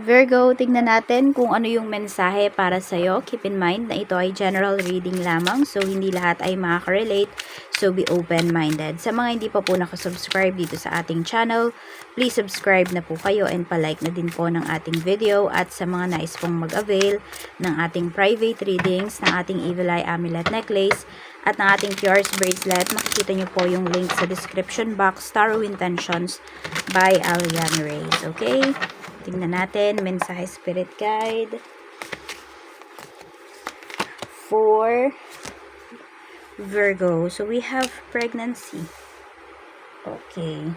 Virgo, tignan natin kung ano yung mensahe para sa'yo. Keep in mind na ito ay general reading lamang. So, hindi lahat ay makaka-relate. So, be open-minded. Sa mga hindi pa po nakasubscribe dito sa ating channel, please subscribe na po kayo and palike na din po ng ating video. At sa mga nais pong mag-avail ng ating private readings, ng ating Evil Eye Amulet Necklace, at ng ating Pures Bracelet, makikita nyo po yung link sa description box, Tarot Intentions by Alian Reyes. Okay? Tingnan natin, mensahe spirit guide. For Virgo. So, we have pregnancy. Okay.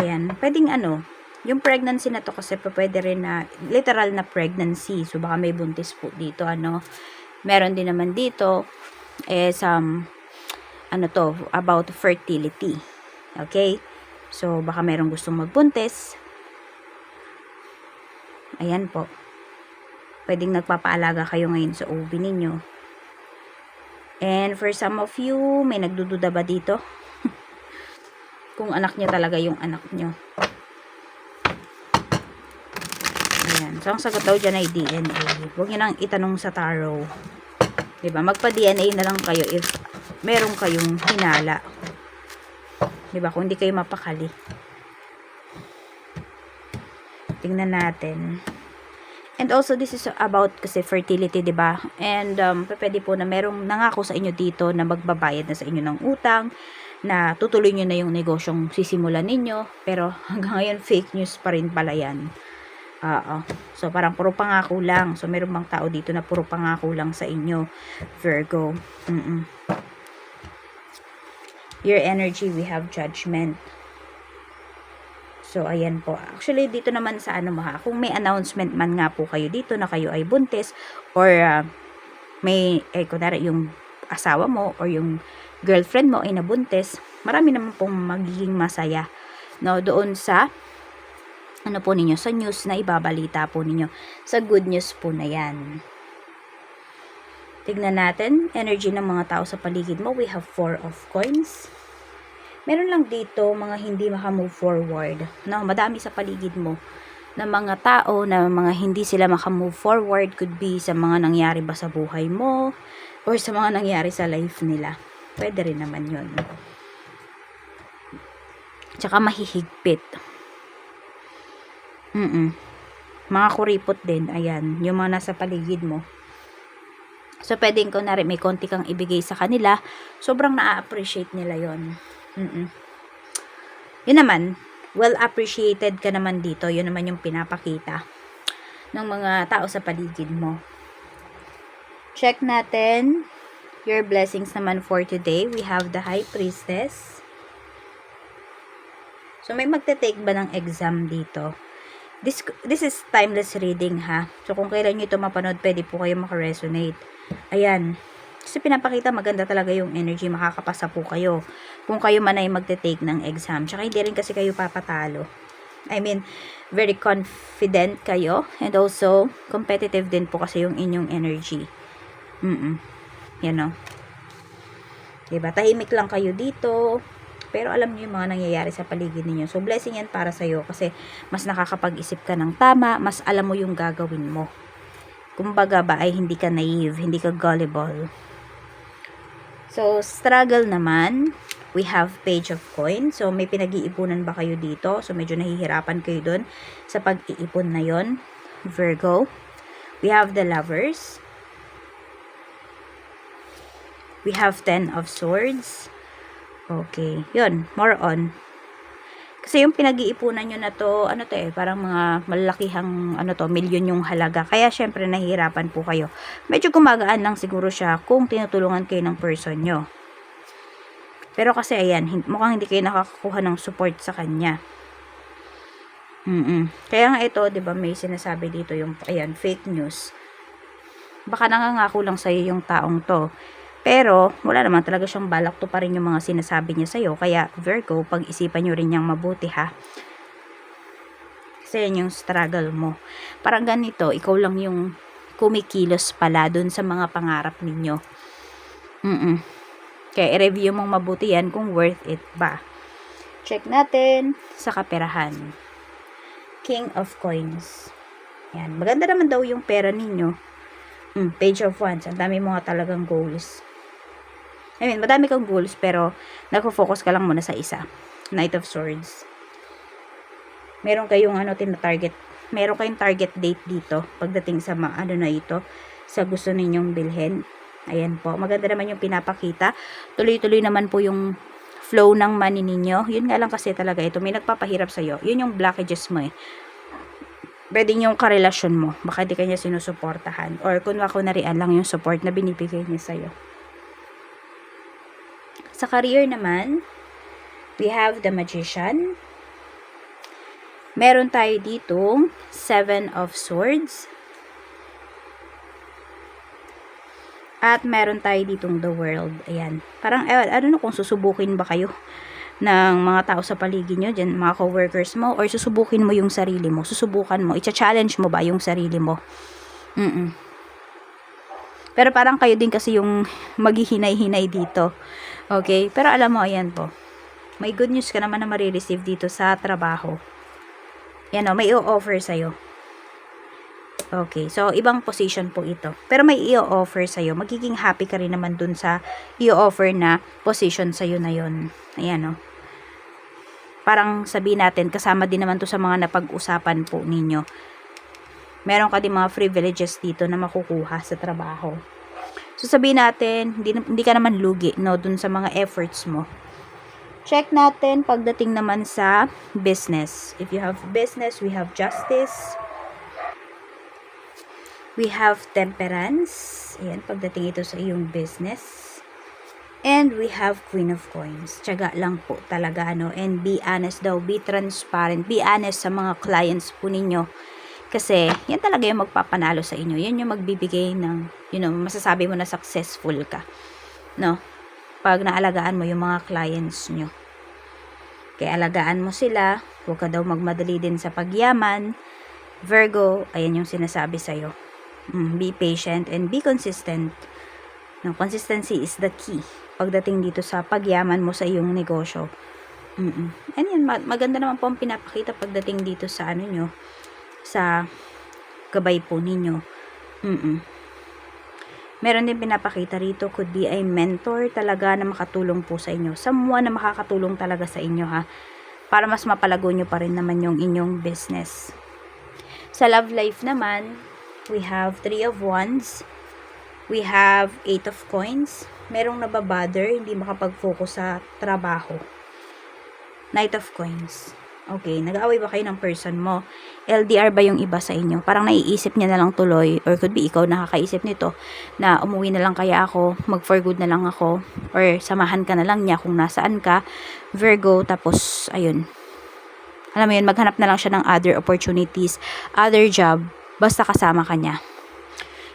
Ayan. Pwedeng ano, yung pregnancy na to kasi pwede rin na, literal na pregnancy. So, baka may buntis po dito, ano. Meron din naman dito, eh, some, ano to, about fertility. Okay? So, baka merong gustong magbuntis. Ayan po. Pwedeng nagpapaalaga kayo ngayon sa OB ninyo. And for some of you, may nagdududa ba dito? Kung anak niya talaga yung anak nyo. Ayan. So, ang sagot daw dyan ay DNA. Huwag nyo nang itanong sa tarot. Diba? Magpa-DNA na lang kayo if meron kayong hinala. Diba? Kung hindi kayo mapakali. Tingnan natin. And also, this is about kasi fertility, di ba? And um, pwede po na merong nangako sa inyo dito na magbabayad na sa inyo ng utang, na tutuloy nyo na yung negosyong sisimulan ninyo, pero hanggang ngayon fake news pa rin pala yan. Oo. So, parang puro pangako lang. So, meron bang tao dito na puro pangako lang sa inyo, Virgo. Mm-mm. Your energy, we have judgment. So, ayan po. Actually, dito naman sa ano ha, kung may announcement man nga po kayo dito na kayo ay buntis or uh, may, eh, kunwari yung asawa mo or yung girlfriend mo ay nabuntis, marami naman pong magiging masaya no, doon sa ano po ninyo, sa news na ibabalita po ninyo. Sa good news po na yan. Tignan natin, energy ng mga tao sa paligid mo. We have four of coins meron lang dito mga hindi makamove forward. No, madami sa paligid mo na mga tao na mga hindi sila makamove forward could be sa mga nangyari ba sa buhay mo or sa mga nangyari sa life nila. Pwede rin naman yun. Tsaka mahihigpit. Mm Mga kuripot din. Ayan. Yung mga nasa paligid mo. So, pwedeng ko na rin may konti kang ibigay sa kanila. Sobrang na-appreciate nila yon Mm-mm. Yun naman, well appreciated ka naman dito. Yun naman yung pinapakita ng mga tao sa paligid mo. Check natin your blessings naman for today. We have the High Priestess. So, may magte-take ba ng exam dito? This, this is timeless reading ha. So, kung kailan nyo ito mapanood, pwede po kayo makaresonate. Ayan. Kasi pinapakita maganda talaga yung energy, makakapasa po kayo. Kung kayo man ay magte-take ng exam. Tsaka hindi rin kasi kayo papatalo. I mean, very confident kayo. And also, competitive din po kasi yung inyong energy. Mm-mm. Yan o. Diba? Tahimik lang kayo dito. Pero alam niyo yung mga nangyayari sa paligid ninyo. So, blessing yan para sa'yo kasi mas nakakapag-isip ka ng tama, mas alam mo yung gagawin mo. Kumbaga ba ay hindi ka naive, hindi ka gullible. So, struggle naman, we have page of coin. So, may pinag-iipunan ba kayo dito? So, medyo nahihirapan kayo dun sa pag-iipon na yon Virgo. We have the lovers. We have ten of swords. Okay. Yun, more on. Kasi yung pinag-iipunan nyo na to, ano to eh, parang mga malakihang, ano to, milyon yung halaga. Kaya syempre nahihirapan po kayo. Medyo gumagaan lang siguro siya kung tinutulungan kayo ng person nyo. Pero kasi ayan, mukhang hindi kayo nakakakuha ng support sa kanya. Mm-mm. Kaya nga ito, 'di ba, may sinasabi dito yung ayan, fake news. Baka nangangako lang sa yung taong 'to. Pero, wala naman talaga siyang balak to pa rin yung mga sinasabi niya sa'yo. Kaya, Virgo, pag-isipan nyo rin niyang mabuti ha. Kasi yan yung struggle mo. Parang ganito, ikaw lang yung kumikilos pala dun sa mga pangarap ninyo. Mm-mm. Kaya, i-review mong mabuti yan kung worth it ba. Check natin sa kaperahan. King of Coins. Yan. Maganda naman daw yung pera ninyo. Mm, page of Wands. Ang dami mo nga talagang goals. I mean, madami kang goals, pero nagfo-focus ka lang muna sa isa. Knight of Swords. Meron kayong ano, tina-target. Meron kayong target date dito pagdating sa ma ano na ito sa gusto ninyong bilhin. Ayan po. Maganda naman yung pinapakita. Tuloy-tuloy naman po yung flow ng money ninyo. Yun nga lang kasi talaga ito. May nagpapahirap sa'yo. Yun yung blockages mo eh. Pwede yung karelasyon mo. Baka di kanya sinusuportahan. Or kung kunwarian lang yung support na binibigay niya sa'yo. Sa career naman, we have the magician. Meron tayo dito, seven of swords. At meron tayo ditong the world. Ayan. Parang, eh, don't know kung susubukin ba kayo ng mga tao sa paligid nyo, dyan, mga coworkers mo, or susubukin mo yung sarili mo. Susubukan mo. Icha-challenge mo ba yung sarili mo? Mm-mm. Pero parang kayo din kasi yung maghihinay-hinay dito. Okay? Pero alam mo, ayan po. May good news ka naman na marireceive dito sa trabaho. Yan o, may i-offer sa'yo. Okay, so ibang position po ito. Pero may i-offer sa'yo. Magiging happy ka rin naman dun sa i-offer na position sa'yo na yon. Ayan o. Parang sabihin natin, kasama din naman to sa mga napag-usapan po ninyo. Meron ka din mga privileges dito na makukuha sa trabaho. So sabihin natin, hindi, hindi ka naman lugi no, dun sa mga efforts mo. Check natin pagdating naman sa business. If you have business, we have justice. We have temperance. Ayan, pagdating ito sa iyong business. And we have Queen of Coins. Tiyaga lang po talaga, ano. And be honest daw, be transparent. Be honest sa mga clients po ninyo. Kasi, yan talaga yung magpapanalo sa inyo. Yan yung magbibigay ng, you know, masasabi mo na successful ka. No? Pag naalagaan mo yung mga clients nyo. Kaya alagaan mo sila. Huwag ka daw magmadali din sa pagyaman. Virgo, ayan yung sinasabi sa'yo. Mm, be patient and be consistent. No, consistency is the key pagdating dito sa pagyaman mo sa iyong negosyo. Mm-mm. And yan, ma- maganda naman po ang pinapakita pagdating dito sa ano nyo, sa gabay po ninyo. Mm-mm. Meron din pinapakita rito, could be a mentor talaga na makatulong po sa inyo. Someone na makakatulong talaga sa inyo ha. Para mas mapalago nyo pa rin naman yung inyong business. Sa love life naman, we have three of wands. We have eight of coins. Merong nababother, hindi makapag-focus sa trabaho. Knight of coins. Okay, nag-aaway ba kayo ng person mo? LDR ba yung iba sa inyo? Parang naiisip niya na lang tuloy or could be ikaw nakakaisip nito na umuwi na lang kaya ako, mag for good na lang ako or samahan ka na lang niya kung nasaan ka. Virgo, tapos ayun. Alam mo yun, maghanap na lang siya ng other opportunities, other job, basta kasama ka niya.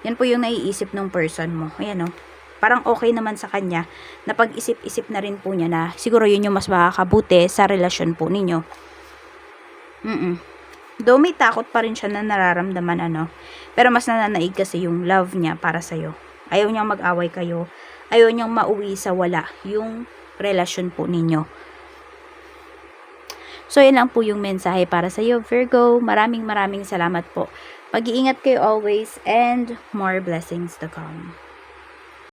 Yan po yung naiisip ng person mo. Ayan o. Parang okay naman sa kanya na pag-isip-isip na rin po niya na siguro yun yung mas makakabuti sa relasyon po ninyo. Mm-mm. Though may takot pa rin siya na nararamdaman ano. Pero mas nananaig kasi yung love niya para sa'yo. Ayaw niyang mag-away kayo. Ayaw niyang mauwi sa wala yung relasyon po ninyo. So, yun lang po yung mensahe para sa iyo, Virgo. Maraming maraming salamat po. Mag-iingat kayo always and more blessings to come.